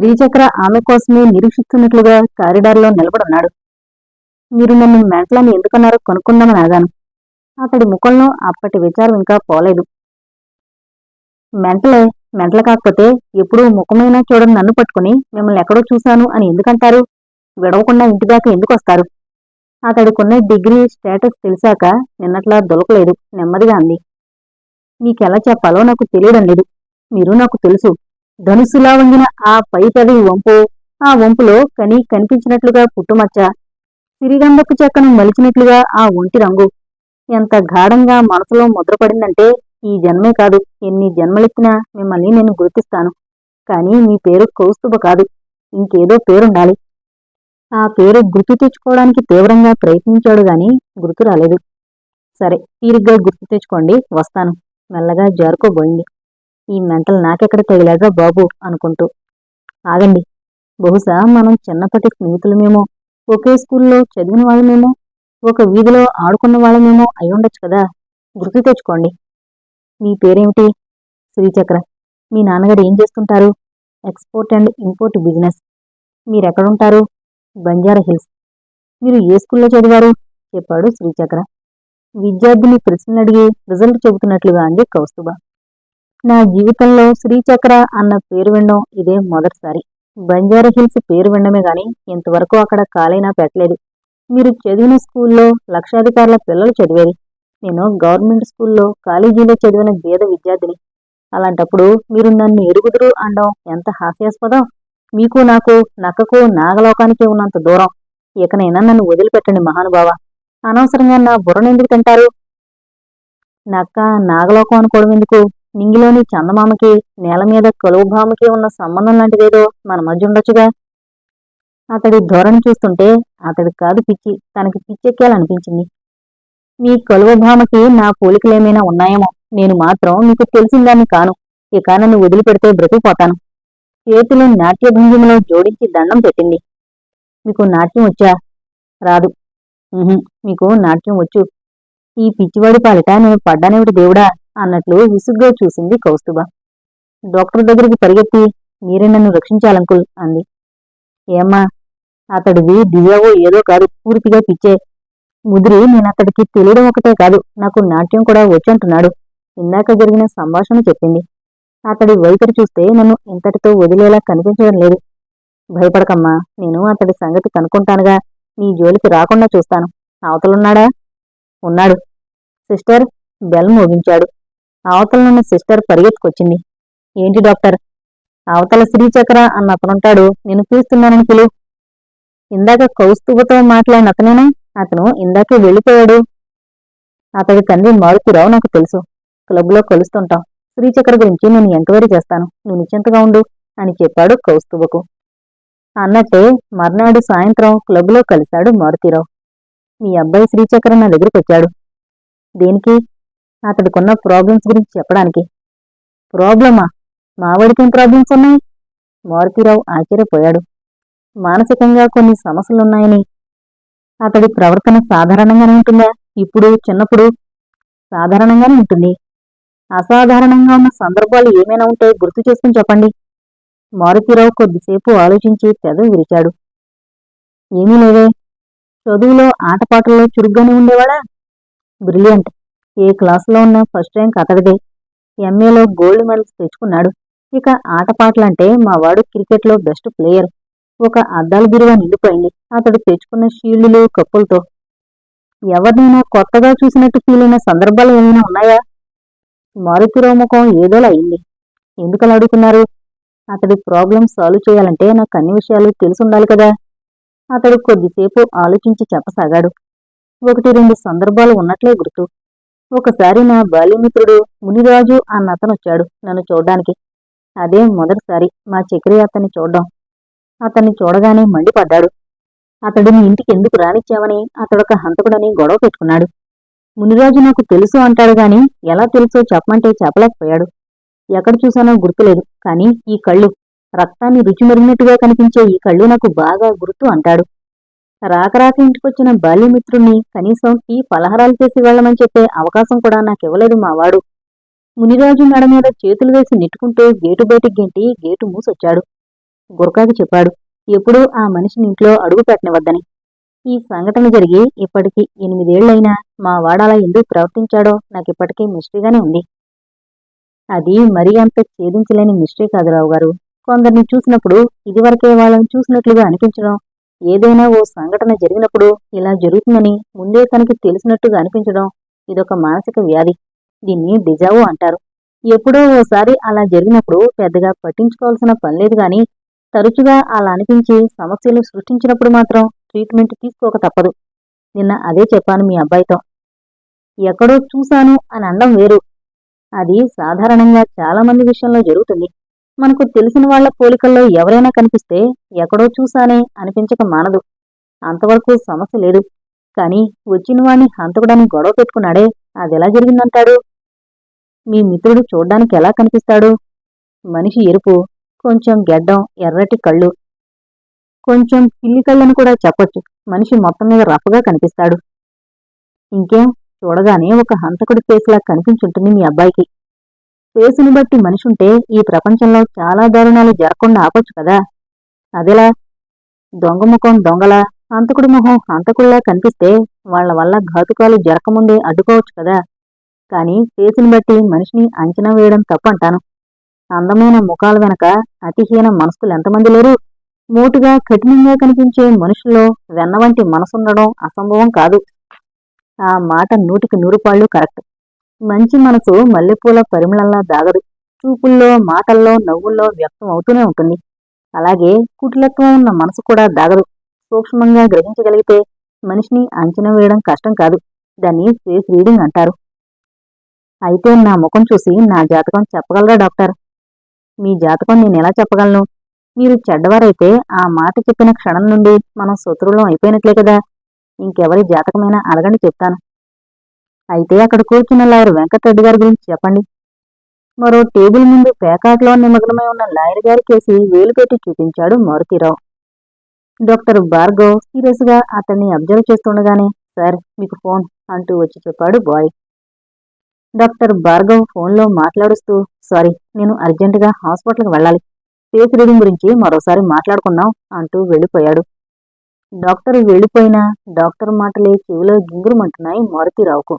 శ్రీచక్ర ఆమె కోసమే నిరీక్షిస్తున్నట్లుగా కారిడార్లో నిలబడున్నాడు. మీరు నన్ను మెంటలని ఎందుకన్నారో కనుక్కుందామని ఆగాను. అతడి ముఖంలో అప్పటి విచారం ఇంకా పోలేదు. మెంటలే మెంటలు కాకపోతే ఎప్పుడూ ముఖమైనా చూడని నన్ను పట్టుకుని మిమ్మల్ని ఎక్కడో చూశాను అని ఎందుకంటారు? విడవకుండా ఇంటిదాకా ఎందుకు వస్తారు? అతడికున్న డిగ్రీ స్టేటస్ తెలిసాక నిన్నట్లా దొలకలేదు నెమ్మదిగా అంది. మీకెలా చెప్పాలో నాకు తెలియడం లేదు. మీరు నాకు తెలుసు. ధనుసులా వంగిన ఆ పై వంపు ఆ వంపులో కని కనిపించినట్లుగా పుట్టుమచ్చ సిరిగంధపు చెక్కను మలిచినట్లుగా ఆ ఒంటి రంగు. ఎంత గాఢంగా మనసులో ముద్రపడిందంటే ఈ జన్మే కాదు. ఎన్ని జన్మలెత్తినా మిమ్మల్ని నేను గుర్తిస్తాను. కానీ మీ పేరు కౌస్తుభ కాదు. ఇంకేదో పేరుండాలి. ఆ పేరు గుర్తు తెచ్చుకోవడానికి తీవ్రంగా ప్రయత్నించాడు గాని గుర్తు రాలేదు. సరే తీరిగ్గా గుర్తు తెచ్చుకోండి. వస్తాను. మెల్లగా జారుకోబోయింది. ఈ మెంటల్ నాకెక్కడ తగిలాడ్రా బాబు అనుకుంటూ. ఆగండి. బహుశా మనం చిన్నప్పటి స్నేహితులమేమో ఒకే స్కూల్లో చదివిన వాళ్ళమేమో ఒక వీధిలో ఆడుకున్న వాళ్ళమేమో అయి ఉండొచ్చు కదా. గుర్తు తెచ్చుకోండి. మీ పేరేమిటి? శ్రీచక్ర. మీ నాన్నగారు ఏం చేస్తుంటారు? Export and import business. మీరెక్కడుంటారు? Banjara hills. మీరు ఏ స్కూల్లో చదివారు? చెప్పాడు శ్రీచక్ర. విద్యార్థిని ప్రశ్నలు అడిగి రిజల్ట్ చెబుతున్నట్లుగా అంది కౌస్తుభ. నా జీవితంలో శ్రీచక్ర అన్న పేరు వినడం ఇదే మొదటిసారి. బంజారా హిల్స్ పేరు వినడమే గాని ఇంతవరకు అక్కడ కాలైనా పెట్టలేదు. మీరు చదివిన స్కూల్లో లక్షాధికారుల పిల్లలు చదివేది. నేను గవర్నమెంట్ స్కూల్లో కాలేజీలో చదివిన బీద విద్యార్థిని. అలాంటప్పుడు మీరు నన్ను ఎరుగుదురు అనడం ఎంత హాస్యాస్పదం? మీకు నాకు నక్కకు నాగలోకానికి ఉన్నంత దూరం. ఇకనైనా నన్ను వదిలిపెట్టండి మహానుభావ. అనవసరంగా నా బుర్రను ఎందుకు తింటారు? నక్క నాగలోకం అనుకోవడం ఎందుకు? నింగిలోని చందమామకి నేల మీద కలువుభామకి ఉన్న సంబంధం లాంటిదేదో మన మధ్య ఉండొచ్చుగా. అతడి ధోరణి చూస్తుంటే అతడి కాదు పిచ్చి తనకి పిచ్చెక్కేయాలనిపించింది మీ కలువభామకి నా పోలికలేమైనా ఉన్నాయేమో నేను మాత్రం మీకు తెలిసిందాన్ని కాను ఇక నన్ను వదిలిపెడితే బ్రతికిపోతాను. చేతులు నాట్యభంగిమలో జోడించి దండం పెట్టింది. మీకు నాట్యం వచ్చా? రాదు. మీకు నాట్యం వచ్చు. ఈ పిచ్చివాడి పాలిట నేను పడ్డానేవిటి దేవుడా? అన్నట్లు విసుగ్గా చూసింది కౌస్తుభ. డాక్టర్ దగ్గరికి పరిగెత్తి మీరే నన్ను రక్షించాలంకుల్ అంది. ఏమ్మా అతడిది దివ్యావో ఏదో కాదు పూర్తిగా పిచ్చే. ముదిరి నేను అతడికి తెలియడం ఒకటే కాదు నాకు నాట్యం కూడా వచ్చంటున్నాడు. ఇందాక జరిగిన సంభాషణ చెప్పింది. అతడి వైఖరి చూస్తే నన్ను ఇంతటితో వదిలేలా కనిపించడం లేదు. భయపడకమ్మా నేను అతడి సంగతి కనుక్కుంటానుగా నీ జోలికి రాకుండా చూస్తాను. అవతలున్నాడా? ఉన్నాడు. సిస్టర్ బెల్ మోగించాడు. అవతలనున్న సిస్టర్ పరిగెత్తుకొచ్చింది. ఏంటి డాక్టర్? అవతల శ్రీచక్ర అన్న అతనుంటాడు. నేను పిలుస్తున్నానని పిలు. ఇందాక కౌస్తుభతో మాట్లాడిన అతనేనా? అతను ఇందాకే వెళ్ళిపోయాడు. అతడి తండ్రి మారుతిరావు నాకు తెలుసు. క్లబ్లో కలుస్తుంటాం. శ్రీచక్ర గురించి నేను ఎంక్వైరీ చేస్తాను. నువ్వు నిశ్చింతగా ఉండు అని చెప్పాడు కౌస్తుభకు. అన్నట్టే మర్నాడు సాయంత్రం క్లబ్లో కలిశాడు మారుతిరావు. మీ అబ్బాయి శ్రీచక్ర నా దగ్గరికి వచ్చాడు. దేనికి? అతడికున్న ప్రాబ్లమ్స్ గురించి చెప్పడానికి. ప్రాబ్లమా మావాడికేం ప్రాబ్లమ్స్ ఉన్నాయి? మారుతిరావు ఆశ్చర్యపోయాడు. మానసికంగా కొన్ని సమస్యలున్నాయని అతడి ప్రవర్తన సాధారణంగానే ఉంటుందా? ఇప్పుడు చిన్నప్పుడు? సాధారణంగానే ఉంటుంది. అసాధారణంగా ఉన్న సందర్భాలు ఏమైనా ఉంటే గుర్తు చేసుకుని చెప్పండి. మారుతిరావు కొద్దిసేపు ఆలోచించి పెదవి విరిచాడు. ఏమీ లేవే చదువులో ఆటపాటల్లో చురుగ్గానే ఉండేవాడా? బ్రిలియంట్ ఏ క్లాసులో ఉన్న ఫస్ట్ ర్యాంక్ అతడిదే. ఎంఏలో గోల్డ్ మెడల్స్ తెచ్చుకున్నాడు. ఇక ఆటపాటలంటే మా వాడు క్రికెట్లో బెస్ట్ ప్లేయర్ ఒక అద్దాల బిరువ నిండిపోయింది. అతడు తెచ్చుకున్న షీల్డ్లు కప్పులతో. ఎవరినైనా కొత్తగా చూసినట్టు ఫీల్ అయిన సందర్భాలు ఏమైనా ఉన్నాయా? మారుతిరావు ముఖం ఏదోలా అయింది. ఎందుకలా అడుగుతున్నారు? అతడి ప్రాబ్లం సాల్వ్ చేయాలంటే నాకు అన్ని విషయాలు తెలుసుండాలి కదా. అతడు కొద్దిసేపు ఆలోచించి చెప్పసాగాడు. ఒకటి రెండు సందర్భాలు ఉన్నట్లే గుర్తు. ఒకసారి నా బాల్యమిత్రుడు మునిరాజు అన్న అతను వచ్చాడు నన్ను చూడ్డానికి. అదే మొదటిసారి మా చక్రి అతన్ని చూడ్డం. అతన్ని చూడగానే మండిపడ్డాడు. అతడిని ఇంటికి ఎందుకు రానిచ్చావని అతడొక హంతకుడని గొడవ పెట్టుకున్నాడు. మునిరాజు నాకు తెలుసు అంటాడు గాని ఎలా తెలుసో చెప్పమంటే చెప్పలేకపోయాడు. ఎక్కడ చూశానో గుర్తులేదు కానీ ఈ కళ్ళు రక్తాన్ని రుచి మరిగినట్టుగా కనిపించే ఈ కళ్ళు నాకు బాగా గుర్తు అంటాడు. రాక రాక ఇంటికొచ్చిన బాల్యమిత్రుణ్ణి కనీసం టీ పలహారాలు చేసి వెళ్ళమని చెప్పే అవకాశం కూడా నాకివ్వలేదు మావాడు. మునిరాజు మెడ మీద చేతులు వేసి నెట్టుకుంటూ గేటు బయటికి గెంటి గేటు మూసొచ్చాడు. గురకాకి చెప్పాడు ఎప్పుడూ ఆ మనిషిని ఇంట్లో అడుగు పెట్టనివద్దని ఈ సంఘటన జరిగి ఇప్పటికి ఎనిమిదేళ్ళైనా మా వాడాలా ఎందుకు ప్రవర్తించాడో నాకిప్పటికీ మిస్టరీగానే ఉంది. అది మరీ అంత ఛేదించలేని మిస్టరీ కాదు రావు గారు కొందరిని చూసినప్పుడు ఇదివరకే వాళ్ళని చూసినట్లుగా అనిపించడం ఏదైనా ఓ సంఘటన జరిగినప్పుడు ఇలా జరుగుతుందని ముందే తనకి తెలిసినట్టుగా అనిపించడం ఇదొక మానసిక వ్యాధి. దీన్ని డిజావు అంటారు. ఎప్పుడో ఓసారి అలా జరిగినప్పుడు పెద్దగా పట్టించుకోవాల్సిన పనిలేదు గాని తరచుగా అలా అనిపించి సమస్యలు సృష్టించినప్పుడు మాత్రం ట్రీట్మెంట్ తీసుకోక తప్పదు. నిన్న అదే చెప్పాను మీ అబ్బాయితో. ఎక్కడో చూశాను అని అనడం వేరు. అది సాధారణంగా చాలా మంది విషయంలో జరుగుతుంది. మనకు తెలిసిన వాళ్ళ పోలికల్లో ఎవరైనా కనిపిస్తే ఎక్కడో చూశానే అనిపించక మానదు. అంతవరకు సమస్య లేదు. కానీ వచ్చిన వాణ్ణి హంతకుడని గొడవ పెట్టుకున్నాడే అదెలా జరిగిందంటాడు? మీ మిత్రుడు చూడ్డానికి ఎలా కనిపిస్తాడు? మనిషి ఎరుపు కొంచెం గెడ్డం ఎర్రటి కళ్ళు. కొంచెం పిల్లి కళ్ళని కూడా చెప్పొచ్చు. మనిషి మొత్తం మీద రఫ్గా కనిపిస్తాడు. ఇంకేం? చూడగానే ఒక హంతకుడి ఫేస్లా కనిపించుంటుంది మీ అబ్బాయికి. ఫేసుని బట్టి మనిషి ఉంటే ఈ ప్రపంచంలో చాలా దారుణాలు జరగకుండా ఆపొచ్చు కదా. అదెలా దొంగ ముఖం దొంగలా హంతకుడి ముఖం హంతకుడిలా కనిపిస్తే వాళ్ళ వల్ల ఘాతుకాలు జరగకముందే అడ్డుకోవచ్చు కదా. కానీ ఫేసుని బట్టి మనిషిని అంచనా వేయడం తప్పంటాను. అందమైన ముఖాల వెనక అతిహీన మనసులు ఎంతమంది లేరు? మోటుగా కఠినంగా కనిపించే మనుషుల్లో వెన్న వంటి మనసుండడం అసంభవం కాదు. ఆ మాట నూటికి నూరు పాళ్ళు కరెక్ట్. మంచి మనసు మల్లెపూల పరిమళంలా దాగదు. చూపుల్లో మాటల్లో నవ్వుల్లో వ్యక్తం అవుతూనే ఉంటుంది. అలాగే కుటిలత్వం ఉన్న మనసు కూడా దాగదు. సూక్ష్మంగా గ్రహించగలిగితే మనిషిని అంచనా వేయడం కష్టం కాదు. దాన్ని ఫేస్ రీడింగ్ అంటారు. అయితే నా ముఖం చూసి నా జాతకం చెప్పగలరా డాక్టర్? మీ జాతకం నేను ఎలా చెప్పగలను? మీరు చెడ్డవారైతే ఆ మాట చెప్పిన క్షణం నుండి మనం శత్రువులం అయిపోయినట్లే కదా. ఇంకెవరి జాతకమైనా అడగండి చెప్తాను. అయితే అక్కడ కూర్చున్న లాయర్ వెంకటరెడ్డి గారి గురించి చెప్పండి. మరో టేబుల్ ముందు పేకాట్లో నిమగ్నమై ఉన్న లాయర్ గారి కేసి వేలు పెట్టి చూపించాడు మారుతీరావు. డాక్టర్ భార్గవ్ సీరియస్గా అతన్ని అబ్జర్వ్ చేస్తుండగానే సార్ మీకు ఫోన్ అంటూ వచ్చి చెప్పాడు బాయ్. డాక్టర్ భార్గవ్ ఫోన్లో మాట్లాడుస్తూ సారీ నేను అర్జెంటుగా హాస్పిటల్కి వెళ్ళాలి. ఫేస్ రీడింగ్ గురించి మరోసారి మాట్లాడుకున్నాం అంటూ వెళ్ళిపోయాడు. డాక్టర్ వెళ్ళిపోయినా డాక్టర్ మాటలే చెవిలో గింగురుమంటున్నాయి మారుతీరావుకు.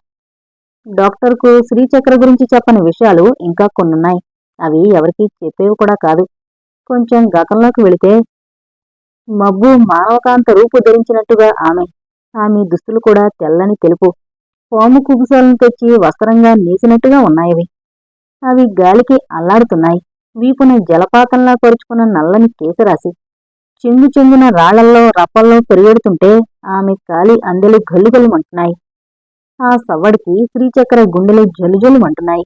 డాక్టర్కు శ్రీచక్ర గురించి చెప్పని విషయాలు ఇంకా కొన్నున్నాయి. అవి ఎవరికీ చెప్పేవి కూడా కాదు. కొంచెం గతంలోకి వెళితే మబ్బు మానవకాంత రూపు ధరించినట్టుగా ఆమె. ఆమె దుస్తులు కూడా తెల్లని తెలుపు. పాము కుబుసాలను తెచ్చి వస్త్రంగా నేసినట్టుగా ఉన్నాయవి. అవి గాలికి అల్లాడుతున్నాయి. వీపున జలపాతంలా పరుచుకున్న నల్లని కేసరాశి. చెంగు చెంగున రాళ్ళల్లో రప్పల్లో పెరిగెడుతుంటే ఆమె కాలి అందెలు గల్లుగల్లుమంటున్నాయి. ఆ సవ్వడికి శ్రీచక్ర గుండెలు జలుజలుమంటున్నాయి.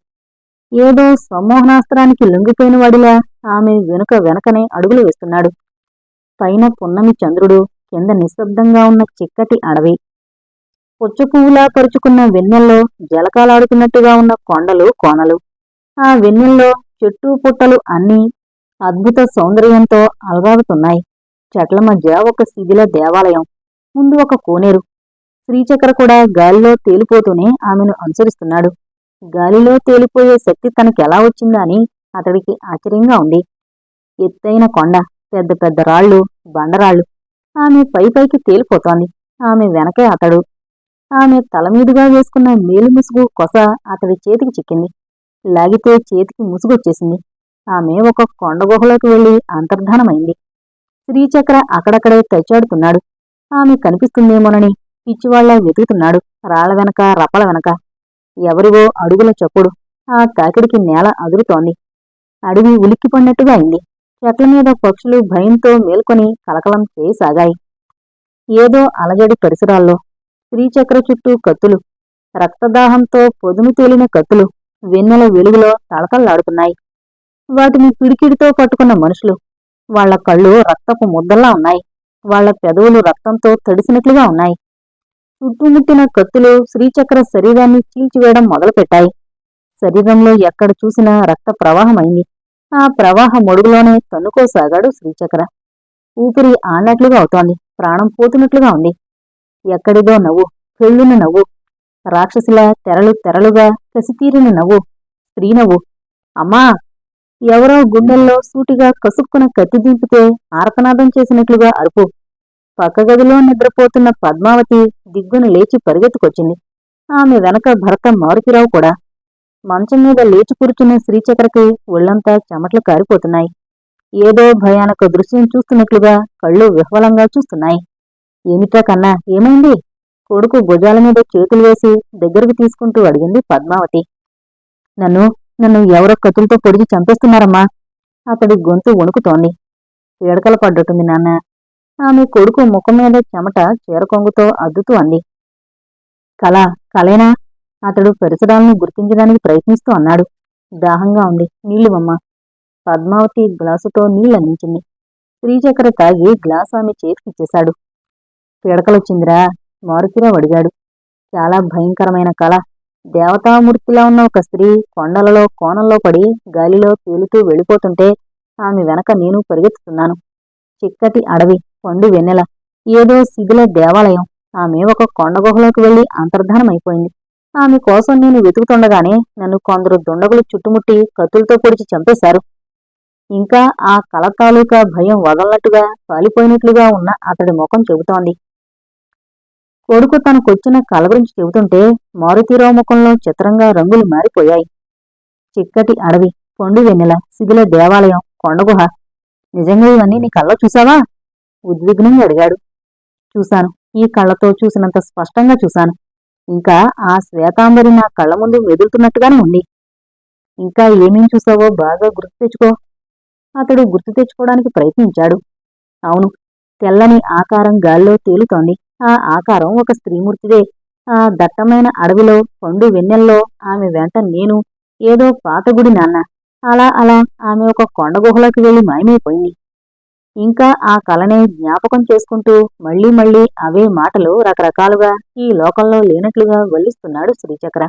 ఏదో సమ్మోహనాస్త్రానికి లొంగిపోయిన వాడిలా ఆమె వెనుక వెనకనే అడుగులు వేస్తున్నాడు. పైన పున్నమి చంద్రుడు కింద నిశ్శబ్దంగా ఉన్న చిక్కటి అడవి. పుచ్చపువ్వులా పరుచుకున్న వెన్నెల్లో జలకాలాడుతున్నట్టుగా ఉన్న కొండలు కోనలు. ఆ వెన్నెల్లో చెట్టు పుట్టలు అన్నీ అద్భుత సౌందర్యంతో అలగాడుతున్నాయి చెట్ల మధ్య ఒక శిథిల దేవాలయం ముందు ఒక కోనేరు. శ్రీచక్ర కూడా గాలిలో తేలిపోతూనే ఆమెను అనుసరిస్తున్నాడు. గాలిలో తేలిపోయే శక్తి తనకెలా వచ్చిందా అని అతడికి ఆశ్చర్యంగా ఉంది. ఎత్తైన కొండ పెద్ద పెద్ద రాళ్ళు బండరాళ్ళు ఆమె పై పైకి తేలిపోతోంది. ఆమె వెనకే అతడు. ఆమె తల మీదుగా వేసుకున్న మేలు ముసుగు కొస అతడి చేతికి చిక్కింది. లాగితే చేతికి ముసుగొచ్చేసింది. ఆమె ఒక కొండ గుహలోకి వెళ్ళి అంతర్ధానమైంది. శ్రీచక్ర అక్కడక్కడే తెచ్చాడుతున్నాడు ఆమె కనిపిస్తుందేమోనని పిచ్చివాళ్ళా వెతుకుతున్నాడు. రాళ్ళ వెనక రప్పల వెనక. ఎవరివో అడుగుల చప్పుడు. ఆ కాకిడికి నేల అదురుతోంది. అడవి ఉలిక్కిపడినట్టుగా అయింది. చెట్ల మీద పక్షులు భయంతో మేల్కొని కలకలం చేయసాగాయి. ఏదో అలజడి పరిసరాల్లో. శ్రీచక్ర చుట్టూ కత్తులు. రక్తదాహంతో పొదుము తేలిన కత్తులు. వెన్నెల వెలుగులో తళతళ్ళాడుతున్నాయి వాటిని పిడికిడితో పట్టుకున్న మనుషులు. వాళ్ళ కళ్ళు రక్తపు ముద్దల్లా ఉన్నాయి. వాళ్ళ పెదవులు రక్తంతో తడిసినట్లుగా ఉన్నాయి. చుట్టుముట్టిన కత్తులు శ్రీచక్ర శరీరాన్ని చీల్చివేయడం మొదలుపెట్టాయి. శరీరంలో ఎక్కడ చూసినా రక్త ప్రవాహమైంది. ఆ ప్రవాహ మొడుగులోనే తన్నుకోసాగాడు శ్రీచక్ర. ఊపిరి ఆనట్లుగా అవుతోంది. ప్రాణం పోతున్నట్లుగా ఉంది. ఎక్కడిదో నవ్వు పెళ్ళున నవ్వు. రాక్షసుల తెరలు తెరలుగా కసితీరిన నవ్వు. స్త్రీ నవ్వు. అమ్మా! ఎవరో గుండెల్లో సూటిగా కసుక్కున కత్తి దింపితే ఆర్తనాదం చేసినట్లుగా అరుపు. పక్క గదిలో నిద్రపోతున్న పద్మావతి దిగ్గున లేచి పరిగెత్తుకొచ్చింది. ఆమె వెనక భర్త మారుతిరావు కూడా. మంచం మీద లేచి కూర్చున్న శ్రీచక్రకి ఒళ్ళంతా చెమట్లు కారిపోతున్నాయి. ఏదో భయానక దృశ్యం చూస్తున్నట్లుగా కళ్ళు విహ్వలంగా చూస్తున్నాయి. ఏమిటా కన్నా ఏమైంది? కొడుకు భుజాల మీద చేతులు వేసి దగ్గరకు తీసుకుంటూ అడిగింది పద్మావతి. నన్ను నన్ను ఎవరో కత్తులతో పొడిచి చంపేస్తున్నారమ్మా. అతడి గొంతు వణుకుతోంది. పీడకల పడ్డట్టుంది నాన్న. ఆమె కొడుకు ముఖం మీద చెమట చీరకొంగుతో అద్దుతూ అంది. కళ కళేనా? అతడు పరిసరాలను గుర్తించడానికి ప్రయత్నిస్తూ అన్నాడు. దాహంగా ఉంది. నీళ్ళువమ్మ పద్మావతి గ్లాసుతో నీళ్ళందించింది శ్రీచక్ర తాగి గ్లాసు ఆమె చేతికిచ్చేశాడు పిడకలొచ్చిందిరా? మారుతిరావు అడిగాడు చాలా భయంకరమైన కళ. దేవతామూర్తిలా ఉన్న ఒక స్త్రీ కొండలలో కోణంలో పడి గాలిలో తేలుతూ వెళ్ళిపోతుంటే ఆమె వెనక నేను పరిగెత్తుతున్నాను. చిక్కటి అడవి. పండు వెన్నెల. ఏదో సిగిల దేవాలయం. ఆమె ఒక కొండ గుహలోకి వెళ్ళి అంతర్ధానమైపోయింది. ఆమె కోసం నేను వెతుకుతుండగానే నన్ను కొందరు దుండగులు చుట్టుముట్టి కత్తులతో పొడిచి చంపేశారు. ఇంకా ఆ కల తాలూకా భయం వదలనట్టుగా కాలిపోయినట్లుగా ఉన్న అతడి ముఖం చెబుతోంది. కొడుకు తనకొచ్చిన కల గురించి చెబుతుంటే మారుతీరావు ముఖంలో చిత్రంగా రంగులు మారిపోయాయి. చిక్కటి అడవి పండు వెన్నెల సిగిల దేవాలయం కొండగుహ నిజంగా ఇవన్నీ నీ కళ్ళ చూసావా? ఉద్విగ్నంగా అడిగాడు. చూశాను. ఈ కళ్ళతో చూసినంత స్పష్టంగా చూశాను. ఇంకా ఆ శ్వేతాంబరి నా కళ్ళ ముందు మెదులుతున్నట్టుగానే ఉంది. ఇంకా ఏమేం చూసావో బాగా గుర్తు తెచ్చుకో. అతడు గుర్తు తెచ్చుకోవడానికి ప్రయత్నించాడు. అవును తెల్లని ఆకారం గాల్లో తేలుతోంది. ఆ ఆకారం ఒక స్త్రీమూర్తిదే. ఆ దట్టమైన అడవిలో పండు వెన్నెల్లో ఆమె వెంట నేను ఏదో పాత గుడి నాన్న. అలా అలా ఆమె ఒక కొండ గుహలోకి వెళ్ళి మాయమైపోయింది. ఇంకా ఆ కలనే జ్ఞాపకం చేసుకుంటూ మళ్ళీ మళ్ళీ అవే మాటలు రకరకాలుగా ఈ లోకంలో లేనట్లుగా వల్లిస్తున్నాడు శ్రీచక్ర.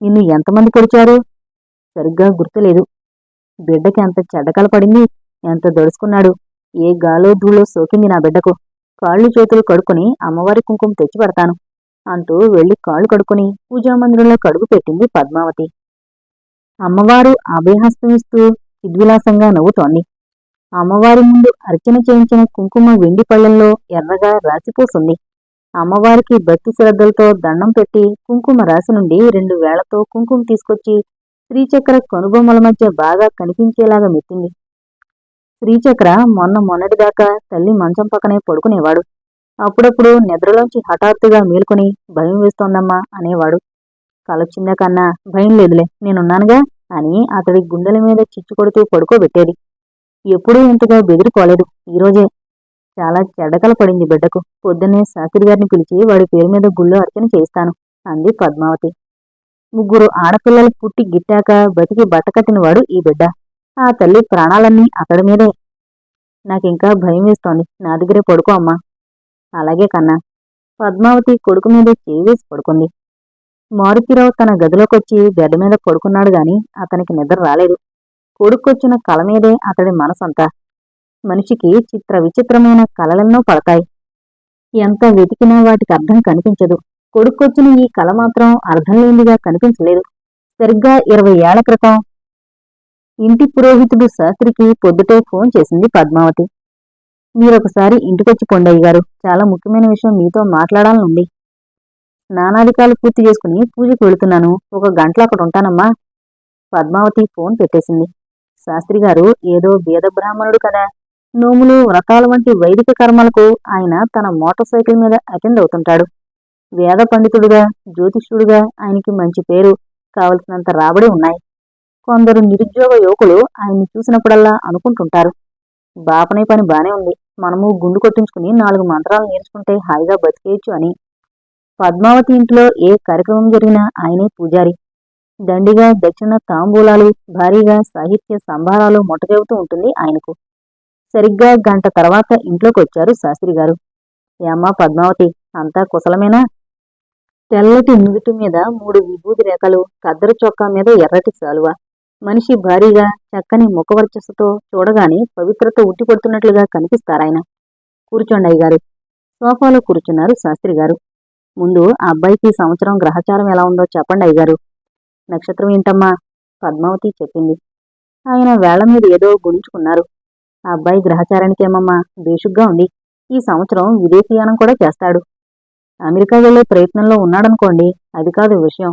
నిన్ను ఎంతమంది పొడిచారు? సరిగ్గా గుర్తులేదు. బిడ్డకి ఎంత చెడ్డకల పడింది ఎంత దొడుచుకున్నాడు. ఏ గాలో ధూళో సోకింది నా బిడ్డకు. కాళ్ళు చేతులు కడుక్కుని అమ్మవారి కుంకుమ తెచ్చి పెడతాను అంటూ వెళ్ళి కాళ్ళు కడుక్కుని పూజామందిరంలో కడుగు పెట్టింది పద్మావతి. అమ్మవారు అభయహస్తమిస్తూ చిద్విలాసంగా నవ్వుతోంది. అమ్మవారి ముందు అర్చన చేయించిన కుంకుమ వెండి పళ్ళల్లో ఎర్రగా రాసిపోసింది. అమ్మవారికి భక్తి శ్రద్ధలతో దండం పెట్టి కుంకుమ రాసి నుండి రెండు వేళ్ళతో కుంకుమ తీసుకొచ్చి శ్రీచక్ర కనుబొమ్మల మధ్య బాగా కనిపించేలాగా మెట్టింది శ్రీచక్ర మొన్న మొన్నటిదాకా తల్లి మంచం పక్కనే పడుకునేవాడు. అప్పుడప్పుడు నిద్రలోంచి హఠాత్తుగా మేల్కొని భయం వేస్తోందమ్మా అనేవాడు. కలొచ్చిందా కన్నా భయం లేదులే నేనున్నానుగా అని అతడి గుండెల మీద చిచ్చు కొడుతూ పడుకోబెట్టేది. ఎప్పుడూ ఇంతగా బెదిరిపోలేదు. ఈరోజే చాలా చెడ్డకల పడింది బిడ్డకు. పొద్దున్నే శాస్త్రి గారిని పిలిచి వాడి పేరు మీద గుళ్ళో అర్చన చేస్తాను అంది పద్మావతి. ముగ్గురు ఆడపిల్లలు పుట్టి గిట్టాక బతికి బట్టకట్టినవాడు ఈ బిడ్డ. ఆ తల్లి ప్రాణాలన్నీ అతడి మీదే. నాకింకా భయం వేస్తోంది. నా దగ్గరే పడుకో అమ్మా. అలాగే కన్నా. పద్మావతి కొడుకు మీద చేవేసి పడుకుంది. మారుతిరావు తన గదిలోకొచ్చి బెడ్ మీద పడుకున్నాడు గాని అతనికి నిద్ర రాలేదు. కొడుక్కొచ్చిన కల మీదే అతడి మనసంతా. మనిషికి చిత్ర విచిత్రమైన కలలెన్నో పడతాయి. ఎంత వెతికినా వాటికి అర్థం కనిపించదు. కొడుక్కొచ్చిన ఈ కళ మాత్రం అర్థం లేనిదిగా కనిపించలేదు. సరిగ్గా ఇరవై ఏళ్ళ క్రితం ఇంటి పురోహితుడు శాస్త్రికి పొద్దుటే ఫోన్ చేసింది పద్మావతి. మీరొకసారి ఇంటికొచ్చి పొండయ్య గారు చాలా ముఖ్యమైన విషయం మీతో మాట్లాడాలనుంది. స్నానాధికాలు పూర్తి చేసుకుని పూజకు వెళుతున్నాను. ఒక గంటలో అక్కడ ఉంటానమ్మా. పద్మావతి ఫోన్ పెట్టేసింది. శాస్త్రి గారు ఏదో బీద బ్రాహ్మణుడు కదా. నోములు వ్రతాల వంటి వైదిక కర్మలకు ఆయన తన మోటార్ సైకిల్ మీద అటెండ్ అవుతుంటాడు. వేద పండితుడుగా జ్యోతిష్యుడుగా ఆయనకి మంచి పేరు కావలసినంత రాబడి ఉన్నాయి. కొందరు నిరుద్యోగ యువకులు ఆయన్ని చూసినప్పుడల్లా అనుకుంటుంటారు. బాపనే పని బానే ఉంది. మనము గుండు కొట్టించుకుని నాలుగు మంత్రాలు నేర్చుకుంటే హాయిగా బతికేయచ్చు అని. పద్మావతి ఇంట్లో ఏ కార్యక్రమం జరిగినా ఆయనే పూజారి. దండిగా దక్షిణ తాంబూలాలు భారీగా సాహిత్య సంభారాలు మొట్టచెబుతూ ఉంటుంది ఆయనకు. సరిగ్గా గంట తర్వాత ఇంట్లోకి వచ్చారు శాస్త్రి గారు. ఏమ్మ పద్మావతి అంతా కుశలమేనా? తెల్లటి నుదుటి మీద మూడు విభూతి రేఖలు కద్దరు చొక్కా మీద ఎర్రటి శాలువ. మనిషి భారీగా చక్కని ముఖవర్చస్సుతో చూడగానే పవిత్రత ఉట్టిపడుతున్నట్లుగా కనిపిస్తారాయన. కూర్చోండి అయ్యగారు. సోఫాలో కూర్చున్నారు శాస్త్రి గారు. ముందు ఆ అబ్బాయికి సంవత్సరం గ్రహచారం ఎలా ఉందో చెప్పండి అయ్యగారు. నక్షత్రం ఏంటమ్మా? పద్మావతి చెప్పింది. ఆయన వేళ మీద ఏదో గుణించుకున్నారు ఆ అబ్బాయి గ్రహచారానికేమమ్మా బేషుగ్గా ఉంది. ఈ సంవత్సరం విదేశీయానం కూడా చేస్తాడు. అమెరికా వెళ్ళే ప్రయత్నంలో ఉన్నాడనుకోండి అది కాదు విషయం.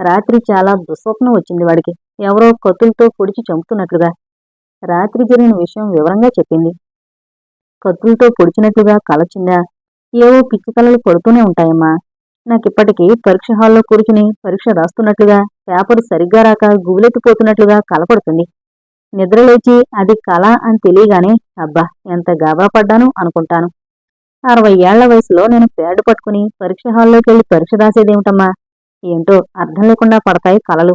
రాత్రి చాలా దుస్వప్నం వచ్చింది వాడికి. ఎవరో కత్తులతో పొడిచి చంపుతున్నట్లుగా. రాత్రి జరిగిన విషయం వివరంగా చెప్పింది. కత్తులతో పొడిచినట్లుగా కలచిందా? ఏవో పిచ్చి కలలు పడుతూనే ఉంటాయమ్మా. నాకిప్పటికీ పరీక్ష హాల్లో కూర్చుని పరీక్ష రాస్తున్నట్లుగా పేపర్ సరిగ్గా రాక గుబులెత్తిపోతున్నట్లుగా కలపడుతుంది. నిద్రలేచి అది కళ అని తెలియగానే అబ్బా ఎంత గాబరా పడ్డాను అనుకుంటాను. అరవై ఏళ్ళ వయసులో నేను ప్యాడ్ పట్టుకుని పరీక్ష హాల్లోకి వెళ్ళి పరీక్ష రాసేదేమిటమ్మా? ఏంటో అర్థం లేకుండా పడతాయి కళలు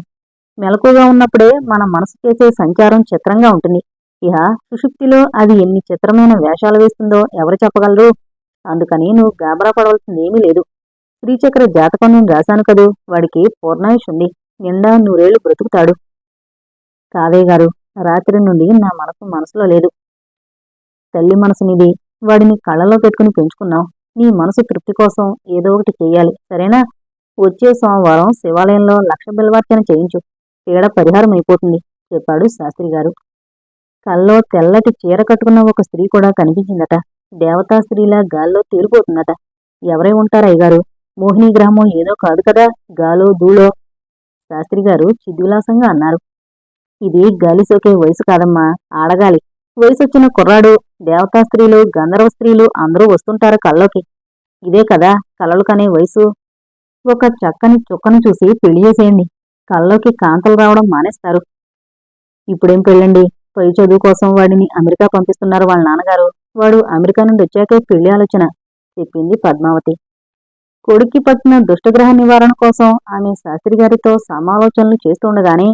మెలకుగా ఉన్నప్పుడే మన మనసు చేసే సంచారం చిత్రంగా ఉంటుంది. ఇహ సుషుప్తిలో అది ఎన్ని చిత్రమైన వేషాలు వేస్తుందో ఎవరు చెప్పగలరు? అందుకని నువ్వు గాబరా పడవలసిందేమీ లేదు. శ్రీచక్ర జాతకం నేను రాశాను కదూ? వాడికి పూర్ణాయుషుంది నిండా నూరేళ్ళు బ్రతుకుతాడు. కాదయ్య గారు రాత్రి నుండి నా మనసు మనసులో లేదు. తల్లి మనసునిది వాడిని కళ్ళలో పెట్టుకుని పెంచుకున్నావు నీ మనసు తృప్తి కోసం ఏదో ఒకటి చెయ్యాలి సరేనా? వచ్చే సోమవారం శివాలయంలో లక్ష బిల్వార్చన చేయించు. పీడ పరిహారం అయిపోతుంది చెప్పాడు శాస్త్రి గారు. కల్లో తెల్లటి చీర కట్టుకున్న ఒక స్త్రీ కూడా కనిపించిందట. దేవతా స్త్రీలా గాల్లో తేలిపోతుందట. ఎవరై ఉంటారు అయ్యగారు? మోహిని గ్రామం ఏదో కాదు కదా? గాలో దూలో. శాస్త్రి గారు చిద్విలాసంగా అన్నారు. ఇది గాలి సోకే వయసు కాదమ్మా ఆడగాలి. వయసొచ్చిన కుర్రాడు దేవతా స్త్రీలు గంధర్వ స్త్రీలు అందరూ వస్తుంటారు కల్లోకి ఇదే కదా కలలు కనే వయసు. ఒక చక్కని చుక్కను చూసి పెళ్ళి చేసేయండి. కల్లోకి కాంతలు రావడం మానేస్తారు. ఇప్పుడేం పెళ్ళండి? పై చదువు కోసం వాడిని అమెరికా పంపిస్తున్నారు వాళ్ళ నాన్నగారు. వాడు అమెరికా నుండి వచ్చాకే పెళ్ళి ఆలోచన చెప్పింది పద్మావతి. కొడుక్కి పట్టిన దుష్టగ్రహ నివారణ కోసం ఆమె శాస్త్రి గారితో సమాలోచనలు చేస్తుండగానే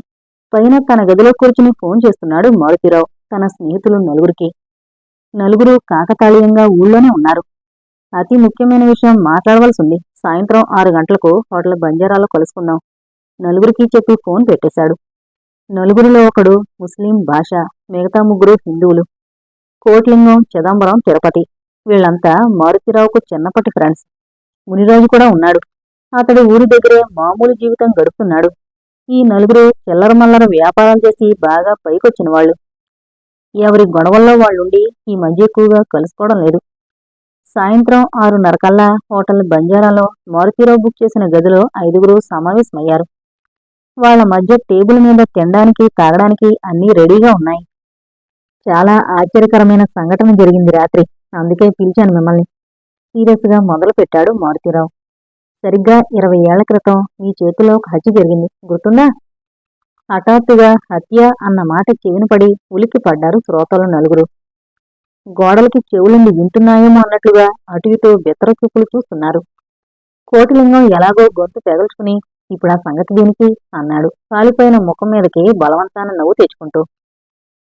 పైన తన గదిలో కూర్చుని ఫోన్ చేస్తున్నాడు మారుతిరావు. తన స్నేహితులు నలుగురికి. నలుగురు కాకతాళీయంగా ఊళ్ళోనే ఉన్నారు. అతి ముఖ్యమైన విషయం మాట్లాడవలసి ఉంది సాయంత్రం ఆరు గంటలకు హోటల్ బంజారాలో కలుసుకుందాం. నలుగురికి చెప్పి ఫోన్ పెట్టేశాడు. నలుగురిలో ఒకడు ముస్లిం భాష మిగతా ముగ్గురు హిందువులు. కోట్లింగం చిదంబరం తిరుపతి. వీళ్ళంతా మారుతిరావుకు చిన్నప్పటి ఫ్రెండ్స్ మునిరాజు కూడా ఉన్నాడు. అతడు ఊరి దగ్గరే మామూలు జీవితం గడుపుతున్నాడు. ఈ నలుగురు చిల్లర మల్లర వ్యాపారాలు చేసి బాగా పైకొచ్చిన వాళ్ళు. ఎవరి గొడవల్లో వాళ్ళుండి ఈ మధ్య ఎక్కువగా కలుసుకోవడం లేదు. సాయంత్రం ఆరున్నరకల్లా హోటల్ బంజారాలో మారుతీరావు బుక్ చేసిన గదిలో ఐదుగురు సమావేశమయ్యారు. వాళ్ళ మధ్య టేబుల్ మీద తినడానికి తాగడానికి అన్నీ రెడీగా ఉన్నాయి. చాలా ఆశ్చర్యకరమైన సంఘటన జరిగింది రాత్రి. అందుకే పిలిచాను మిమ్మల్ని. సీరియస్గా మొదలు పెట్టాడు మారుతిరావు. సరిగ్గా ఇరవై ఏళ్ళ క్రితం మీ చేతిలో ఒక హత్య జరిగింది గుర్తుందా? హఠాత్తుగా హత్య అన్న మాట చెవినపడి ఉలికి ఉలిక్కి పడ్డారు శ్రోతలు నలుగురు. గోడలకి చెవులుండి వింటున్నాయేమో అన్నట్లుగా అటు ఇటు బెత్తర చూపులు చూస్తున్నారు. కోటిలింగం ఎలాగో గొంతు పెగల్చుకుని ఇప్పుడు ఆ సంగతి దేనికి అన్నాడు. కాలిపోయిన ముఖం మీదకి బలవంతాన నవ్వు తెచ్చుకుంటూ.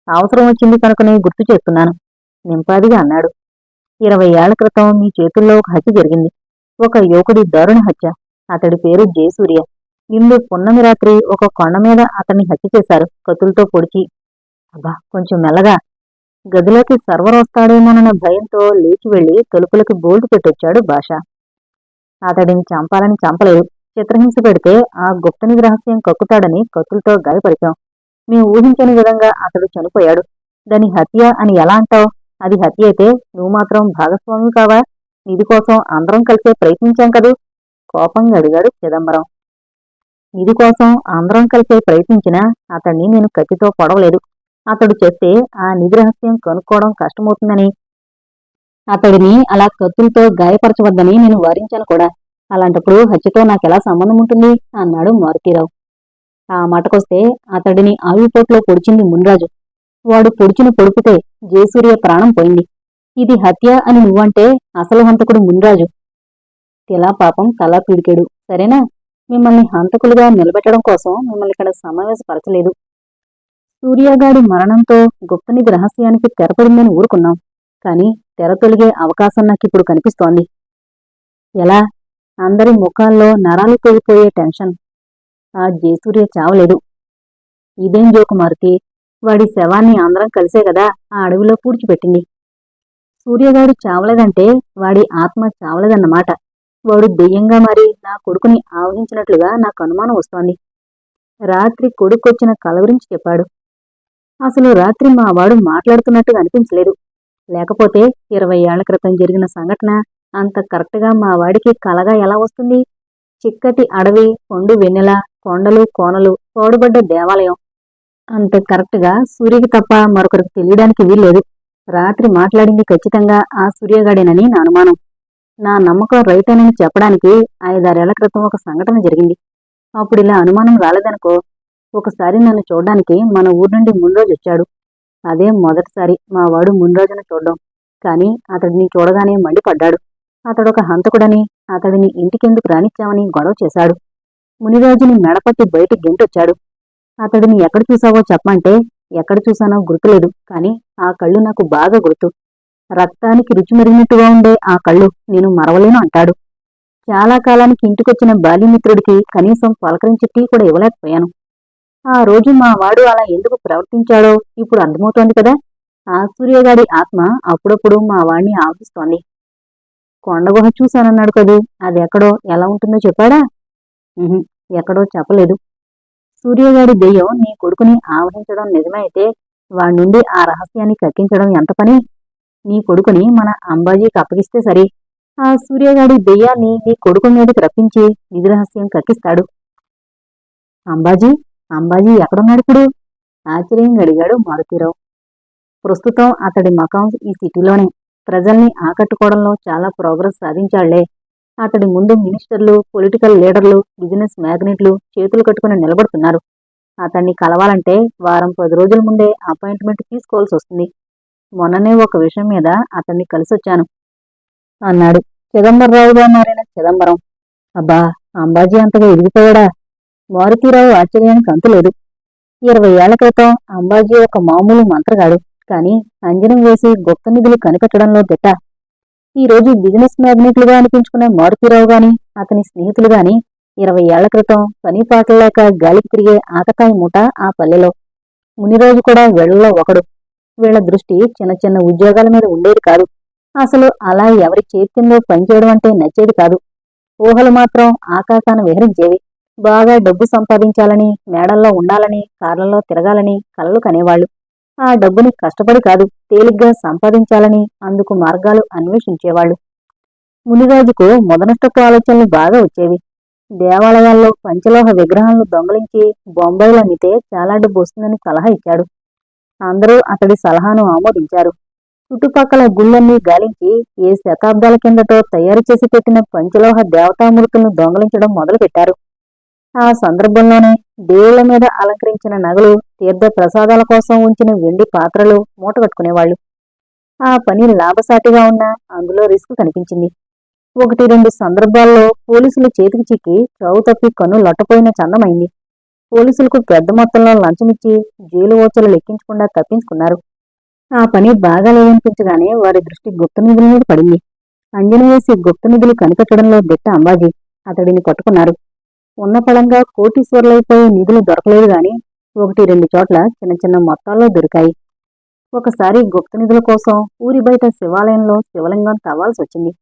అవసరం వచ్చింది కనుకనే గుర్తు చేస్తున్నాను నింపాదిగా అన్నాడు. ఇరవై ఏళ్ళ క్రితం మీ చేతుల్లో ఒక హత్య జరిగింది. ఒక యువకుడి దారుణ హత్య. అతడి పేరు జయసూర్య. ఇందు పున్నమి రాత్రి ఒక కొండ మీద అతన్ని హత్య చేశారు. కత్తులతో పొడిచి అబ్బా కొంచెం మెల్లగా. గదిలోకి సర్వర్ వస్తాడేమోనన్న భయంతో లేచి వెళ్ళి తలుపులకి బోల్ట్ పెట్టొచ్చాడు భాష. అతడిని చంపాలని చంపలేదు. చిత్రహింస పెడితే ఆ గుప్తని రహస్యం కక్కుతాడని కత్తులతో గాయపరిచాం. మేము ఊహించని విధంగా అతడు చనిపోయాడు. దాని హత్య అని ఎలా అంటావు? అది హత్య అయితే నువ్వు మాత్రం భాగస్వామి కావా? నిధి కోసం అందరం కలిసే ప్రయత్నించాం కదూ? కోపంగా అడిగాడు చిదంబరం. నిధి కోసం అందరం కలిసే ప్రయత్నించినా అతన్ని నేను కత్తితో పొడవలేదు. అతడు చేస్తే ఆ నిధి రహస్యం కనుక్కోవడం కష్టమవుతుందని. అతడిని అలా కత్తులతో గాయపరచవద్దని నేను వారించాను కూడా. అలాంటప్పుడు హత్యతో నాకెలా సంబంధం ఉంటుంది? అన్నాడు మారుతీరావు. ఆ మాటకొస్తే అతడిని ఆవిపోట్లో పొడిచింది మున్రాజు. వాడు పొడిచిన పొడుపుతే జయసూర్య ప్రాణం పోయింది. ఇది హత్య అని నువ్వంటే అసలు హంతకుడు మున్రాజు. తిలా పాపం తలా పీడికెడు. సరేనా? మిమ్మల్ని హంతకులుగా నిలబెట్టడం కోసం మిమ్మల్ని ఇక్కడ సమావేశపరచలేదు. సూర్యగాడి మరణంతో గుప్తనిధి రహస్యానికి తెరపడిందని ఊరుకున్నాం. కానీ తెర తొలిగే అవకాశం నాకిప్పుడు కనిపిస్తోంది. ఎలా? అందరి ముఖాల్లో నరాలు తెగిపోయే టెన్షన్. ఆ జయసూర్య చావలేదు. ఇదేం జోకు మారుతి వాడి శవాన్ని అందరం కలిసే కదా ఆ అడవిలో పూడ్చిపెట్టింది. సూర్యగాడు చావలేదంటే వాడి ఆత్మ చావలేదన్నమాట. వాడు దెయ్యంగా మారి నా కొడుకుని ఆవహించినట్లుగా నాకు అనుమానం వస్తోంది. రాత్రి కొడుకొచ్చిన కల గురించి చెప్పాడు. అసలు రాత్రి మా వాడు మాట్లాడుతున్నట్టుగా అనిపించలేదు. లేకపోతే ఇరవై ఏళ్ళ క్రితం జరిగిన సంఘటన అంత కరెక్ట్గా మా వాడికి కలగా ఎలా వస్తుంది? చిక్కటి అడవి కొండు వెన్నెల కొండలు కోనలు తోడుబడ్డ దేవాలయం అంత కరెక్ట్గా సూర్యకి తప్ప మరొకరికి తెలియడానికి వీల్లేదు. రాత్రి మాట్లాడింది ఖచ్చితంగా ఆ సూర్యగాడేనని నా అనుమానం. నా నమ్మకం రైతేనని చెప్పడానికి ఐదారేళ్ళ క్రితం ఒక సంఘటన జరిగింది. అప్పుడు ఇలా అనుమానం రాలేదనుకో ఒకసారి నన్ను చూడడానికి మన ఊరు నుండి ముండ్రోజు వచ్చాడు. అదే మొదటిసారి మా వాడు ముండ్రోజును చూడడం. కానీ అతడిని చూడగానే మండిపడ్డాడు. అతడొక హంతకుడని అతడిని ఇంటికెందుకు రానిచ్చామని గొడవ చేశాడు. మునిరాజుని మెడపట్టి బయట గెంటొచ్చాడు. అతడిని ఎక్కడ చూసావో చెప్పమంటే ఎక్కడ చూసానో గుర్తులేదు కానీ ఆ కళ్ళు నాకు బాగా గుర్తు. రక్తానికి రుచి మరిగినట్టుగా ఉండే ఆ కళ్ళు నేను మరవలేను అంటాడు. చాలా కాలానికి ఇంటికొచ్చిన బాల్యమిత్రుడికి కనీసం పలకరించి టీ కూడా ఇవ్వలేకపోయాను. ఆ రోజు మా వాడు అలా ఎందుకు ప్రవర్తించాడో ఇప్పుడు అర్థమవుతోంది కదా. ఆ సూర్యగాడి ఆత్మ అప్పుడప్పుడు మా వాడిని ఆవహిస్తోంది కొండగుహ చూశానన్నాడు కదూ అది ఎక్కడో ఎలా ఉంటుందో చెప్పాడా? ఎక్కడో చెప్పలేదు. సూర్యగాడి దెయ్యం నీ కొడుకుని ఆవహించడం నిజమైతే వాడి నుండి ఆ రహస్యాన్ని కక్కించడం ఎంత పని? నీ కొడుకుని మన అంబాజీకి అప్పగిస్తే సరి. ఆ సూర్యగాడి దెయ్యాన్ని నీ కొడుకు మీదకి రప్పించి నిధి రహస్యం కక్కిస్తాడు. అంబాజీ అంబాజీ ఎక్కడున్నాడు ఇప్పుడు? ఆశ్చర్యంగా అడిగాడు మారుతీరావు. ప్రస్తుతం అతడి మకాం ఈ సిటీలోనే. ప్రజల్ని ఆకట్టుకోవడంలో చాలా ప్రోగ్రెస్ సాధించాళ్ళే. అతడి ముందు మినిస్టర్లు పొలిటికల్ లీడర్లు బిజినెస్ మ్యాగ్నెట్లు చేతులు కట్టుకుని నిలబడుతున్నారు. అతన్ని కలవాలంటే వారం పది రోజుల ముందే అపాయింట్మెంట్ తీసుకోవాల్సి వస్తుంది. మొన్ననే ఒక విషయం మీద అతన్ని కలిసొచ్చాను. అన్నాడు. చిదంబరరావుగా మారిన చిదంబరం. అబ్బా అంబాజీ అంతగా ఎదిగిపోయాడా? మారుతీరావు ఆశ్చర్యానికి అంతులేదు. ఇరవై ఏళ్ళ క్రితం అంబాజీ ఒక మామూలు మంత్రగాడు. కానీ అంజనం వేసి గుప్త నిధులు కనిపెట్టడంలో దిట్ట ఈ రోజు బిజినెస్ మ్యాగ్నెట్లుగా అనిపించుకునే మారుతీరావు గాని అతని స్నేహితులు గాని ఇరవై ఏళ్ళ క్రితం పని పాటలేక గాలికి తిరిగే ఆకతాయి మూట ఆ పల్లెలో. మునిరోజు కూడా వీళ్ళలో ఒకడు. వీళ్ళ దృష్టి చిన్న చిన్న ఉద్యోగాల మీద ఉండేది కాదు. అసలు అలా ఎవరి చేతి కిందో పనిచేయడం అంటే నచ్చేది కాదు. ఊహలు మాత్రం ఆకాశాన్ని విహరించేవి. బాగా డబ్బు సంపాదించాలని మేడల్లో ఉండాలని కార్లలో తిరగాలని కలలు కనేవాళ్ళు ఆ డబ్బుని కష్టపడి కాదు తేలిగ్గా సంపాదించాలని అందుకు మార్గాలు అన్వేషించేవాళ్ళు మునిరాజుకు మొదనష్టపు ఆలోచనలు బాగా వచ్చేవి. దేవాలయాల్లో పంచలోహ విగ్రహాలను దొంగలించి బొంబాయిలు అమ్మితే చాలా డబ్బు వస్తుందని సలహా ఇచ్చాడు. అందరూ అతడి సలహాను ఆమోదించారు. చుట్టుపక్కల గుళ్ళన్నీ గాలించి ఏ శతాబ్దాల కిందటో తయారు చేసి పెట్టిన పంచలోహ దేవతామూర్తులను దొంగలించడం మొదలుపెట్టారు. ఆ సందర్భంలోనే దేవుళ్ళ మీద అలంకరించిన నగలు తీర్థ ప్రసాదాల కోసం ఉంచిన వెండి పాత్రలు మూటగట్టుకునేవాళ్ళు ఆ పని లాభసాటిగా ఉన్నా అందులో రిస్క్ కనిపించింది. ఒకటి రెండు సందర్భాల్లో పోలీసులు చేతికి చిక్కి చావు తప్పి కన్ను లొట్టపోయిన చందమైంది. పోలీసులకు పెద్ద మొత్తంలో లంచమిచ్చి జైలు ఓచలు లెక్కించకుండా తప్పించుకున్నారు. ఆ పని బాగా లేదనిపించగానే వారి దృష్టి గుప్త నిధుల మీద పడింది. అంజన వేసి గుప్త నిధులు కనిపెట్టడంలో దిట్ట అంబాజీ అతడిని పట్టుకున్నారు. ఉన్న పడంగా కోటీశ్వర్లైపోయే నిధులు దొరకలేదు గాని ఒకటి రెండు చోట్ల చిన్న చిన్న మొత్తాల్లో దొరికాయి. ఒకసారి గుప్త నిధుల కోసం ఊరి బయట శివాలయంలో శివలింగం తవ్వాల్సి వచ్చింది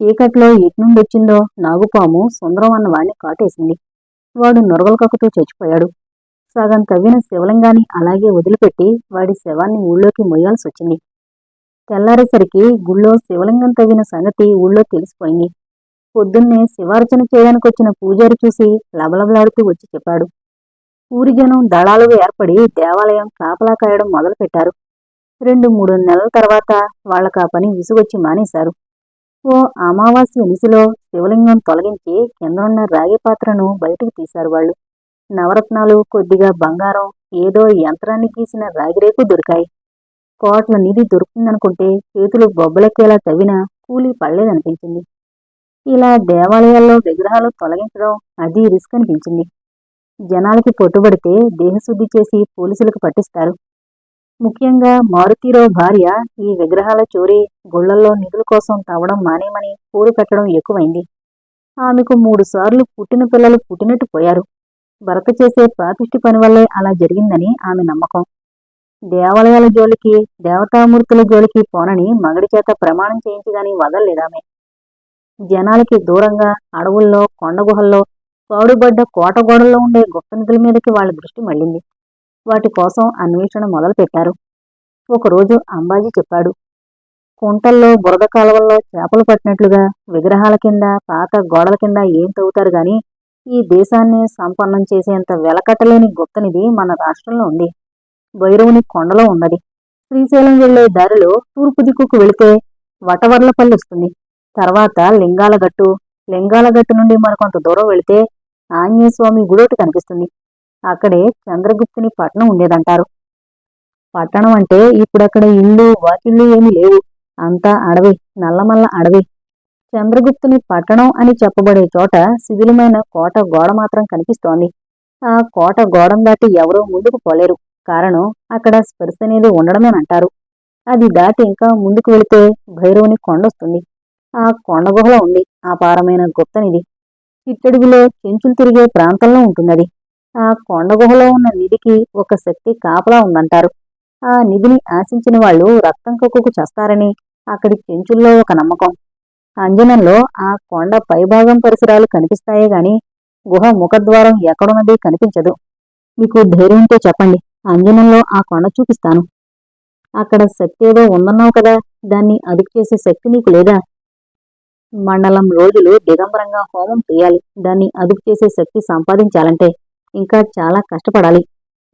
చీకట్లో ఎట్నుండి వచ్చిందో నాగుపాము సుందరం అన్న వాడిని కాటేసింది. వాడు నొరగలు చచ్చిపోయాడు. సగం తవ్విన శివలింగాన్ని అలాగే వదిలిపెట్టి వాడి శవాన్ని ఊళ్ళోకి మొయ్యాల్సి వచ్చింది తెల్లారేసరికి గుళ్ళో శివలింగం తవ్విన సంగతి ఊళ్ళో తెలిసిపోయింది. పొద్దున్నే శివార్చన చేయడానికి వచ్చిన పూజారి చూసి లబలబలాడుతూ వచ్చి చెప్పాడు. ఊరి జనం దళాలుగా ఏర్పడి దేవాలయం కాపలా కాయడం మొదలుపెట్టారు. రెండు మూడు నెలల తర్వాత వాళ్ళకా పని విసుగొచ్చి మానేశారు. ఓ అమావాస్య నిసిలో శివలింగం తొలగించి కిందనున్న రాగి పాత్రను బయటకు తీశారు వాళ్ళు. నవరత్నాలు కొద్దిగా బంగారం ఏదో యంత్రాన్ని గీసిన రాగిరేకు దొరికాయి. కోట్ల నిధి దొరుకుతుందనుకుంటే చేతులు బొబ్బలెక్కేలా తవ్వినా కూలీ పడలేదనిపించింది. ఇలా దేవాలయాల్లో విగ్రహాలు తొలగించడం అది రిస్క్ అనిపించింది. జనాలకి పట్టుబడితే దేహశుద్ధి చేసి పోలీసులకు పట్టిస్తారు. ముఖ్యంగా మారుతీరావు భార్య ఈ విగ్రహాల చోరీ గుళ్ళల్లో నిధుల కోసం తవ్వడం మానేమని పూరు పెట్టడం ఎక్కువైంది. ఆమెకు మూడు సార్లు పుట్టిన పిల్లలు పుట్టినట్టు పోయారు. భర్త చేసే ప్రాతిష్ఠి పని వల్లే అలా జరిగిందని ఆమె నమ్మకం. దేవాలయాల జోలికి దేవతామూర్తుల జోలికి పోనని మగడి చేత ప్రమాణం చేయించగాని వదలలేదామె. జనాలకి దూరంగా అడవుల్లో కొండగుహల్లో పాడుబడ్డ కోటగోడల్లో ఉండే గుప్త నిధుల మీదకి వాళ్ళ దృష్టి మళ్ళింది. వాటి కోసం అన్వేషణ మొదలుపెట్టారు. ఒకరోజు అంబాజీ చెప్పాడు కుంటల్లో బురద కాలువల్లో చేపలు పట్టినట్లుగా విగ్రహాల కింద పాత గోడల కింద ఏం తవ్వుతారు గాని ఈ దేశాన్ని సంపన్నం చేసేంత వెలకట్టలేని గుప్తనిధి మన రాష్ట్రంలో ఉంది. భైరవుని కొండలో ఉన్నది. శ్రీశైలం వెళ్ళే దారిలో తూర్పు దిక్కుకు వెళితే వటవర్లపల్లి వస్తుంది. తర్వాత లింగాలగట్టు లింగాలగట్టు నుండి మరికొంత దూరం వెళితే ఆంజనేయస్వామి గుడోటి గుడి ఒకటి కనిపిస్తుంది. అక్కడే చంద్రగుప్తుని పట్టణం ఉండేదంటారు. పట్టణం అంటే ఇప్పుడక్కడ ఇళ్ళు వాకిళ్ళు ఏమీ లేవు. అంతా అడవి నల్లమల్ల అడవి. చంద్రగుప్తుని పట్టణం అని చెప్పబడే చోట శిథిలమైన కోట గోడ మాత్రం కనిపిస్తోంది. ఆ కోట గోడం దాటి ఎవరూ ముందుకు పోలేరు. కారణం అక్కడ స్పర్శ అనేది ఉండడమేనంటారు. అది దాటి ఇంకా ముందుకు వెళితే భైరవుని కొండ వస్తుంది. ఆ కొండ గుహలో ఉంది అపారమైన గుప్తనిధి చిట్టడుగులో చెంచులు తిరిగే ప్రాంతంలో ఉంటున్నది. ఆ కొండ గుహలో ఉన్న నిధికి ఒక శక్తి కాపలా ఉందంటారు. ఆ నిధిని ఆశించిన వాళ్ళు రక్తం కుక్కకు చేస్తారని అక్కడి చెంచుల్లో ఒక నమ్మకం. అంజనంలో ఆ కొండ పైభాగం పరిసరాలు కనిపిస్తాయే గాని గుహ ముఖద్వారం ఎక్కడున్నది కనిపించదు. మీకు ధైర్యంతో చెప్పండి. అంజనంలో ఆ కొండ చూపిస్తాను. అక్కడ శక్తి ఏదో ఉందన్నావు కదా దాన్ని అదుపు చేసే శక్తి నీకు లేదా? మండలం రోజులు దిగంబరంగా హోమం చేయాలి. దాన్ని అదుపు చేసే శక్తి సంపాదించాలంటే ఇంకా చాలా కష్టపడాలి.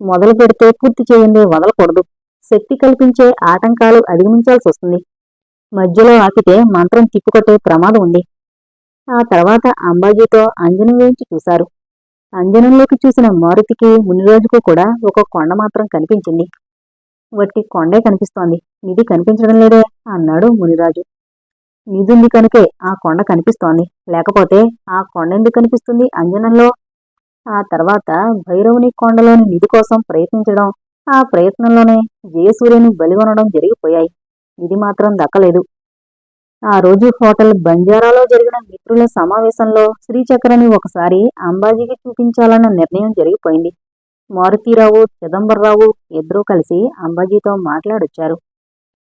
మొదలు పెడితే పూర్తి చేయందే వదలకూడదు. శక్తి కల్పించే ఆటంకాలు అధిగమించాల్సి వస్తుంది. మధ్యలో ఆపితే మంత్రం తిప్పుకొట్టే ప్రమాదం ఉంది. ఆ తర్వాత అంబాజీతో అంజనం వేయించి చూశారు. అంజనంలోకి చూసిన మారుతికి మునిరాజుకు కూడా ఒక కొండ మాత్రం కనిపించింది. వట్టి కొండే కనిపిస్తోంది. నిధి కనిపించడం లేదే అన్నాడు మునిరాజు. నిధుంది కనుకే ఆ కొండ కనిపిస్తోంది. లేకపోతే ఆ కొండ ఎందుకు కనిపిస్తుంది? అంజనంలో ఆ తర్వాత భైరవుని కొండలోని నిధి కోసం ప్రయత్నించడం ఆ ప్రయత్నంలోనే జయసూర్యని బలిగొనడం జరిగిపోయాయి. ఇది మాత్రం దక్కలేదు. ఆ రోజు హోటల్ బంజారాలో జరిగిన మిత్రుల సమావేశంలో శ్రీచక్రని ఒకసారి అంబాజీకి చూపించాలన్న నిర్ణయం జరిగిపోయింది. మారుతీరావు చిదంబరరావు ఇద్దరూ కలిసి అంబాజీతో మాట్లాడొచ్చారు.